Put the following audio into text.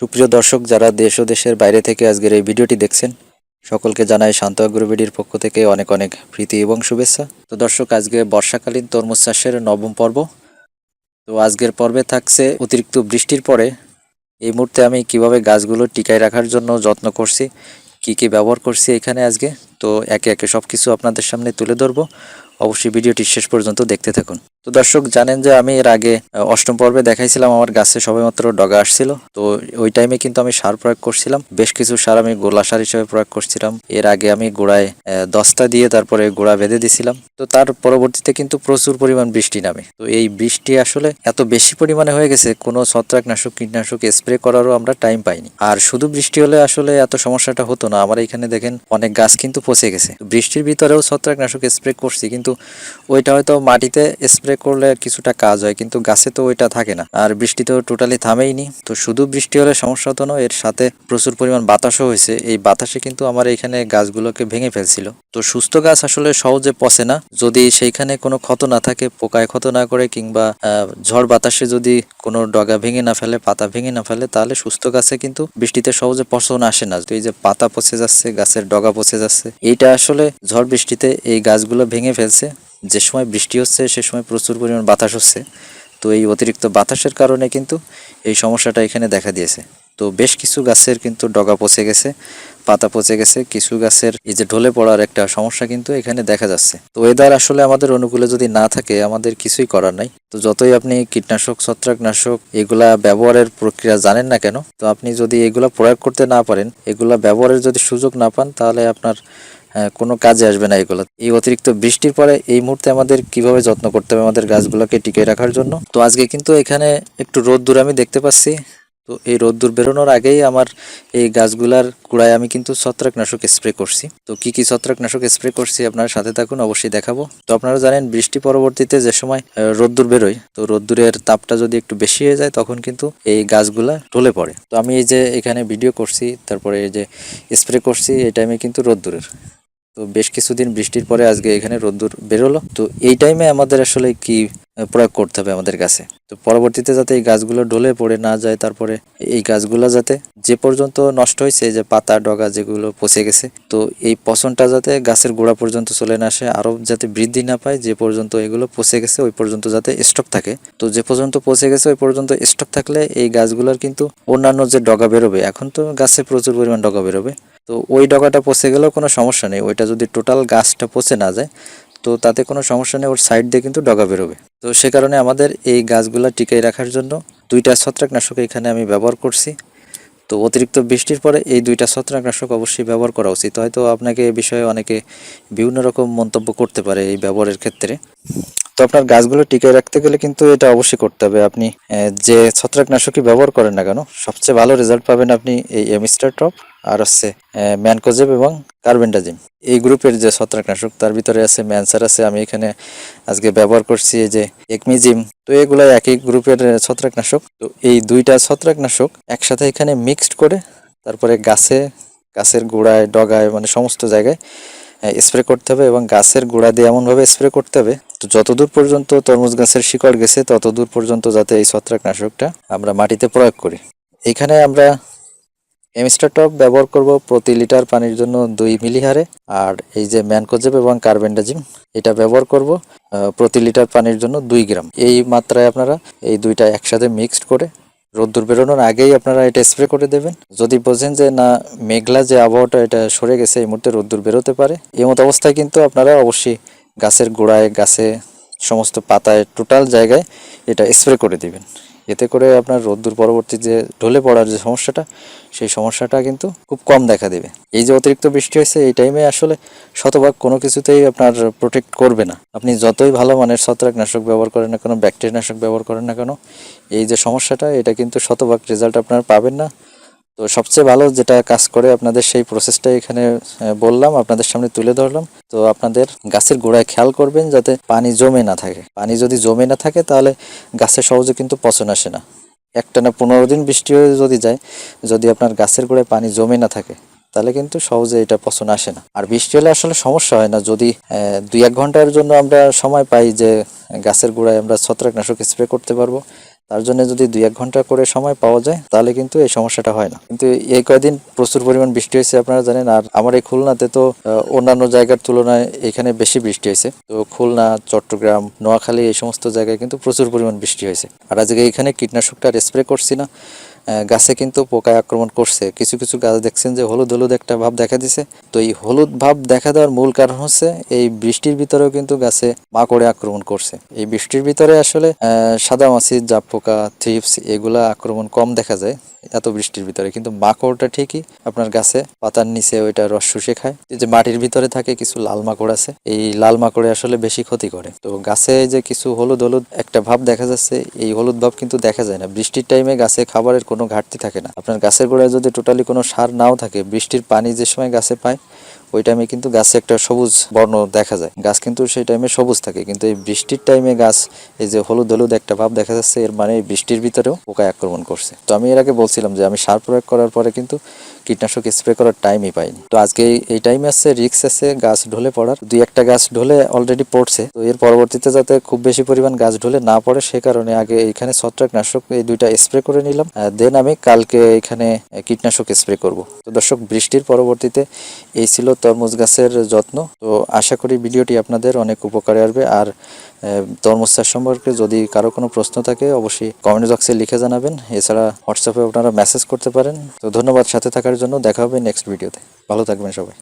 সুপ্রিয় দর্শক, যারা দেশ ও দেশের বাইরে থেকে আজকের এই ভিডিওটি দেখছেন, সকলকে জানাই শান্ত আগ্রবিডির পক্ষ থেকে অনেক অনেক প্রীতি এবং শুভেচ্ছা। তো দর্শক, আজকে বর্ষাকালীন তরমুজ চাষের নবম পর্ব। তো আজকের পর্বে থাকছে অতিরিক্ত বৃষ্টির পরে। এই মুহূর্তে আমি কীভাবে গাছগুলো টিকায় রাখার জন্য যত্ন করছি, কি কি ব্যবহার করছি এখানে আজকে, তো একে একে সব কিছু আপনাদের সামনে তুলে ধরবো। অবশ্যই ভিডিওটি শেষ পর্যন্ত দেখতে থাকুন। তো দর্শক, জানেন যে আমি এর আগে অষ্টম পর্বে দেখাইছিলাম, আমার গাছে সবেমাত্র ডগা আসছিল। তো ওই টাইমে কিন্তু আমি সার প্রয়োগ করছিলাম। বেশ কিছু সার আমি গোলা সার হিসেবে প্রয়োগ করছিলাম। এর আগে আমি গোড়ায় দস্তা দিয়ে তারপরে গোড়া বেঁধে দিছিলাম। তো তার পরবর্তীতে কিন্তু প্রচুর পরিমাণ বৃষ্টি নামে। তো এই বৃষ্টি আসলে এত বেশি পরিমাণে হয়ে গেছে, কোনো ছত্রাকনাশক, কীটনাশক স্প্রে করারও আমরা টাইম পাইনি। আর শুধু বৃষ্টি হলে আসলে এত সমস্যাটা হতো না। আমার এখানে দেখেন, অনেক গাছ কিন্তু পচে গেছে। বৃষ্টির ভিতরেও ছত্রাকনাশক স্প্রে করছি, কিন্তু ওইটা হয়তো মাটিতে স্প্রে করলে কিছুটা কাজ হয়, কিন্তু গাছে তো ওইটা থাকে না। আর বৃষ্টি তো টোটালি থামেইনি তো শুধু বৃষ্টি হলে সমস্যা হতো না, এর সাথে প্রচুর পরিমাণ বাতাসও হয়েছে। এই বাতাসে কিন্তু আমার এখানে গাছগুলোকে ভেঙে ফেলছিল। তো সুস্থ গাছ আসলে সহজে পচে না। যদি সেইখানে কোনো ক্ষত না থাকে, পোকায় ক্ষত না করে, কিংবা ঝড় বাতাসে যদি কোনো ডগা ভেঙে না ফেলে, পাতা ভেঙে না ফেলে, তাহলে সুস্থ গাছে কিন্তু বৃষ্টিতে সহজে পচন আসে না। তো এই যে পাতা পচে যাচ্ছে, গাছের ডগা পচে যাচ্ছে, এইটা আসলে ঝড় বৃষ্টিতে এই গাছগুলো ভেঙে ফেলছে। যে সময় বৃষ্টি হচ্ছে, সে সময় প্রচুর পরিমাণ বাতাস হচ্ছে। তো এই অতিরিক্ত বাতাসের কারণে কিন্তু এই সমস্যাটা এখানে দেখা দিয়েছে। তো বেশ কিছু গাছের কিন্তু ডগা পচে গেছে, পাতা পচে গেছে, কিছু গাছের এই যে ঢলে পড়ার একটা সমস্যা কিন্তু এখানে দেখা যাচ্ছে। তো ওয়েদার আসলে আমাদের অনুকূলে যদি না থাকে, আমাদের কিছুই করার নাই। তো যতই আপনি কীটনাশক, ছত্রাকনাশক এগুলা ব্যবহারের প্রক্রিয়া জানেন না কেন, তো আপনি যদি এগুলা প্রয়োগ করতে না পারেন, এগুলা ব্যবহারের যদি সুযোগ না পান, তাহলে আপনার কোনো কাজে আসবে না এগুলো। এই অতিরিক্ত বৃষ্টির পরে এই মুহূর্তে আমাদের কীভাবে যত্ন করতে হবে আমাদের গাছগুলোকে টিকে রাখার জন্য? তো আজকে কিন্তু এখানে একটু রোদ্দুর আমি দেখতে পাচ্ছি। তো এই রোদ্দুর বেরোনোর আগেই আমার এই গাছগুলার কুড়ায় আমি কিন্তু ছত্রাকনাশক স্প্রে করছি। তো কি কি ছত্রাকনাশক স্প্রে করছি আপনার সাথে থাকুন, অবশ্যই দেখাবো। তো আপনারা জানেন, বৃষ্টি পরবর্তীতে যে সময় রোদ্দুর বেরোয়, তো রোদ্দুরের তাপটা যদি একটু বেশি হয়ে যায়, তখন কিন্তু এই গাছগুলা ঢলে পড়ে। তো আমি এই যে এখানে ভিডিও করছি, তারপরে এই যে স্প্রে করছি, এই টাইমে কিন্তু রোদ্দুরের। তো বেশ কিছুদিন বৃষ্টির পরে আজকে এখানে রোদ্দুর বেরোলো। তো এই টাইমে আমাদের আসলে কি প্রয়োগ করতে হবে আমাদের গাছে তো পরবর্তীতে যাতে এই গাছগুলো ঢলে পড়ে না যায়, তারপরে এই গাছগুলো যাতে যে পর্যন্ত নষ্ট হয়েছে, যে পাতা, ডগা যেগুলো পচে গেছে, তো এই পচনটা যাতে গাছের গোড়া পর্যন্ত চলে না আসে, আরও যাতে বৃদ্ধি না পায়, যে পর্যন্ত এগুলো পচে গেছে, ওই পর্যন্ত যাতে স্টক থাকে। তো যে পর্যন্ত পচে গেছে, ওই পর্যন্ত স্টক থাকলে এই গাছগুলোর কিন্তু অন্যান্য যে ডগা বেরোবে, এখন তো গাছে প্রচুর পরিমাণ ডগা বেরোবে। তো ওই ডগাটা পচে গেলেও কোনো সমস্যা নেই। ওইটা যদি টোটাল গাছটা পচে না যায়, তো তাতে কোনো সমস্যা নেই, ওর সাইড দিয়ে কিন্তু ডগা বেরোবে। তো সে কারণে আমাদের এই গাছগুলো টিকাই রাখার জন্য দুইটা ছত্রাকনাশক এখানে আমি ব্যবহার করছি। তো অতিরিক্ত বৃষ্টির পরে এই দুইটা ছত্রাকনাশক অবশ্যই ব্যবহার করা উচিত। হয়তো আপনাকে এ বিষয়ে অনেকে বিভিন্ন রকম মন্তব্য করতে পারে এই ব্যবহারের ক্ষেত্রে। তো আপনার গাছগুলো টিকিয়ে রাখতে গেলে কিন্তু এটা অবশ্যই করতে হবে। আপনি যে ছত্রাকনাশকই ব্যবহার করেন না কেন, সবচেয়ে ভালো রেজাল্ট পাবেন আপনি এই এমিস্টার টপ আর হচ্ছে ম্যানকোজেব এবং কার্বেন্ডাজিম এই গ্রুপের যে ছত্রাকনাশক, তার ভিতরে আছে ম্যানসার আছে, আমি এখানে আজকে ব্যবহার করছি যে একমিজিম। তো এগুলো একই গ্রুপের ছত্রাকনাশক। তো এই দুইটা ছত্রাকনাশক একসাথে এখানে মিক্সড করে তারপরে গাছে, গাছের গোড়ায়, ডগায় মানে সমস্ত জায়গায় স্প্রে করতে হবে এবং গাছের গোড়া দিয়ে এমনভাবে স্প্রে করতে হবে, তো যতদূর পর্যন্ত তরমুজ গাছের শিকড় গেছে, ততদূর পর্যন্ত যাতে এই ছত্রাকনাশকটা আমরা মাটিতে প্রয়োগ করি। এখানে আমরা এমিস্টার টপ ব্যবহার করব প্রতি লিটার পানির জন্য দুই মিলি হারে আর এই যে ম্যানকোজেব এবং কার্বেন্ডাজিম, এটা ব্যবহার করব প্রতি লিটার পানির জন্য দুই গ্রাম। এই মাত্রায় আপনারা এই দুইটা একসাথে মিক্সড করে রোদ্দুর বেরোনোর আগেই আপনারা এটা স্প্রে করে দেবেন। যদি বোঝেন যে না, মেঘলা যে আবহাওয়াটা এটা সরে গেছে, এই মুহূর্তে রোদ্দুর বেরোতে পারে। এই মতো অবস্থায় কিন্তু আপনারা অবশ্যই গাছের গোড়ায়, গাছে সমস্ত পাতায়, টোটাল জায়গায় এটা স্প্রে করে দিবেন। এতে করে আপনার রোদ্দুর পরবর্তী যে ঢলে পড়ার যে সমস্যাটা, সেই সমস্যাটা কিন্তু খুব কম দেখা দেবে। এই যে অতিরিক্ত বৃষ্টি হয়েছে, এই টাইমে আসলে শতভাগ কোনো কিছুতেই আপনার প্রোটেক্ট করবে না। আপনি যতই ভালো মানের ছত্রাকনাশক ব্যবহার করেন না কেন ব্যাকটেরিয়ানাশক ব্যবহার করেন না কেন, এই যে সমস্যাটা, এটা কিন্তু শতভাগ রেজাল্ট আপনার পাবেন না। তো সবচেয়ে ভালো যেটা কাজ করে আপনাদের সেই প্রসেসটা এখানে বললাম, আপনাদের সামনে তুলে ধরলাম। তো আপনাদের গাছের গোড়ায় খেয়াল করবেন যাতে পানি জমে না থাকে। পানি যদি জমে না থাকে তাহলে গাছে সহজে কিন্তু পচন আসে না। একটানা পনেরো দিন বৃষ্টি হয়ে যদি যায়, যদি আপনার গাছের গোড়ায় পানি জমে না থাকে, তাহলে কিন্তু সহজে এটা পচন আসে না। আর বৃষ্টি হলে আসলে সমস্যা হয় না। যদি দুই এক ঘণ্টার জন্য আমরা সময় পাই যে গাছের গোড়ায় আমরা ছত্রাকনাশক স্প্রে করতে পারব তার জন্য যদি দুই এক ঘণ্টা করে সময় পাওয়া যায়, তাহলে কিন্তু এই সমস্যাটা হয় না। কিন্তু এই কয়দিন প্রচুর পরিমাণ বৃষ্টি হয়েছে, আপনারা জানেন, আর আমার এই খুলনাতে তো অন্যান্য জায়গার তুলনায় এখানে বেশি বৃষ্টি হয়েছে। তো খুলনা, চট্টগ্রাম, নোয়াখালী, এই সমস্ত জায়গায় কিন্তু প্রচুর পরিমাণ বৃষ্টি হয়েছে। আর আজকে এখানে কীটনাশকটা স্প্রে করছি না। গাছে কিন্তু পোকায় আক্রমণ করছে। কিছু কিছু গাছ দেখছেন যে হলুদ হলুদ একটা ভাব দেখা দিছে। তো এই হলুদ ভাব দেখা দেওয়ার মূল কারণ হচ্ছে, এই বৃষ্টির ভিতরেও কিন্তু গাছে মাকড়ে আক্রমণ করছে। এই বৃষ্টির ভিতরে আসলে সাদা মাছি জাপ পোকা থ্রিপস এগুলা আক্রমণ কম দেখা যায়। এত বৃষ্টির ভিতরে। কিন্তু মাকড়টা ঠিকই আপনার গাছে, পাতার নিচে ওইটা রস শুষে খায়। যে মাটির ভিতরে থাকে কিছু লাল মাকড় আছে, এই লাল মাকড়ে আসলে বেশি ক্ষতি করে। তো গাছে যে কিছু হলুদ হলুদ, একটা ভাব দেখা যাচ্ছে, এই হলুদ ভাব কিন্তু দেখা যায় না। বৃষ্টির টাইমে গাছে খাবারের কোনো ঘাটতি থাকে না। আপনার গাছের গোড়ায় যদি টোটালি কোনো সার নাও থাকে, বৃষ্টির পানি যে সময় গাছে পায়, ওই টাইমে কিন্তু গাছে একটা সবুজ বর্ণ দেখা যায়। গাছ কিন্তু সেই টাইমে সবুজ থাকে, কিন্তু এই বৃষ্টির টাইমে গাছ, এই যে হলুদ হলুদ একটা ভাব দেখা যাচ্ছে, এর মানে বৃষ্টির ভিতরেও পোকায় আক্রমণ করছে। তো আমি এর আগে বলছিলাম যে আমি সার প্রয়োগ করার পরে কিন্তু কীটনাশক স্প্রে করার টাইমই পাইনি। তো আজকে এই- টাইমে আছে রিক্স আছে গাছ ঢলে পড়ার। দুই একটা গাছ ঢলে অলরেডি পড়ছে। তো এর পরবর্তীতে যাতে খুব বেশি পরিমাণ গাছ ঢলে না পড়ে, সে কারণে আগে এখানে ছত্রাকনাশক এই দুইটা স্প্রে করে নিলাম। দেন আমি কালকে এখানে কীটনাশক স্প্রে করব। তো দর্শক, বৃষ্টির পরবর্তীতে এই ছিল তরমুজ গাছের যত্ন। তো আশা করি ভিডিওটি আপনাদের অনেক উপকারে আসবে। আর তরমুজ চাষ সম্পর্কে যদি কারও কোনো প্রশ্ন থাকে, অবশ্যই কমেন্ট বক্সে লিখে জানাবেন। এছাড়া হোয়াটসঅ্যাপে আপনারা মেসেজ করতে পারেন। তো ধন্যবাদ সাথে থাকার জন্য। দেখা হবে নেক্সট ভিডিওতে ভালো থাকবেন সবাই।